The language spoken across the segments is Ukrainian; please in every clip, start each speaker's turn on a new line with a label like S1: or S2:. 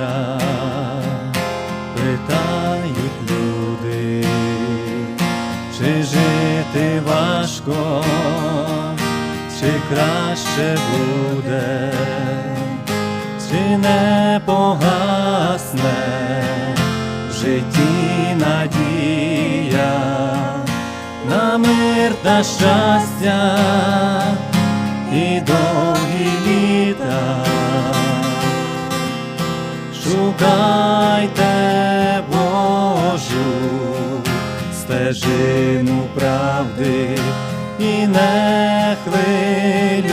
S1: завтра? Питають люди, чи жити важко, чи краще буде, чи не погасне в житті надія на мир та щастя і довгі стежину правди і не хвилюйтесь,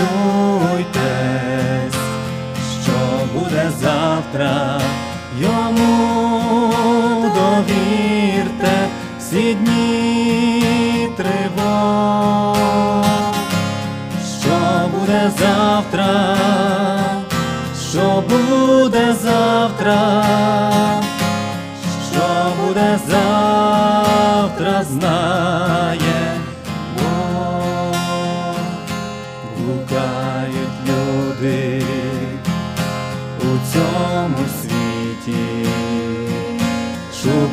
S1: що буде завтра, йому довірте всі дні тривог. Що буде завтра, що буде завтра,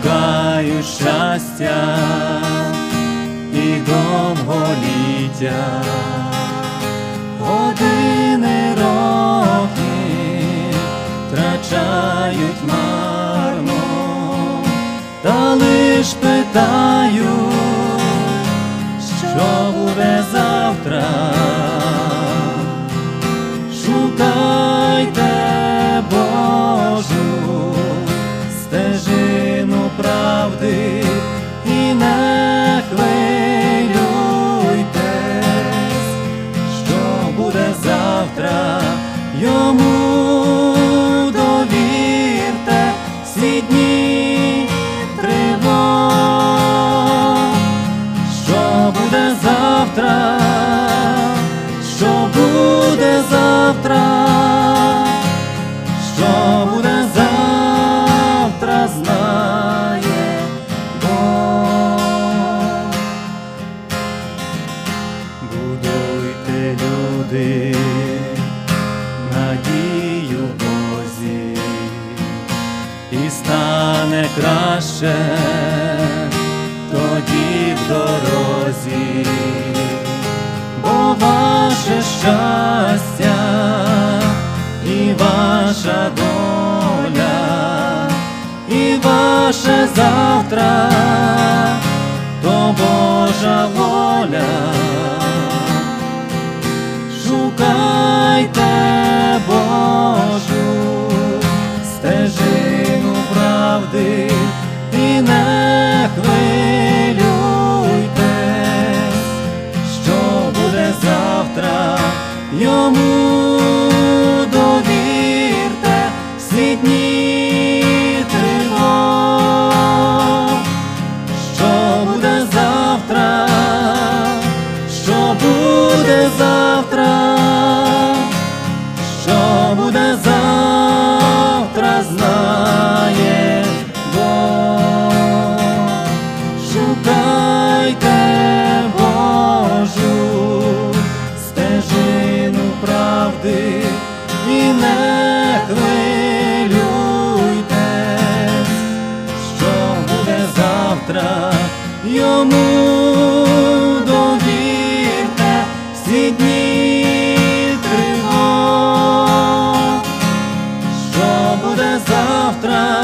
S1: шукають щастя і довголіття, години роки втрачають марно, та лиш питають, що люди, надію Бозі, і стане краще тоді в дорозі, бо ваше щастя і ваша доля, і ваше завтра, то Божа воля. Буде завтра, тривог, що буде завтра,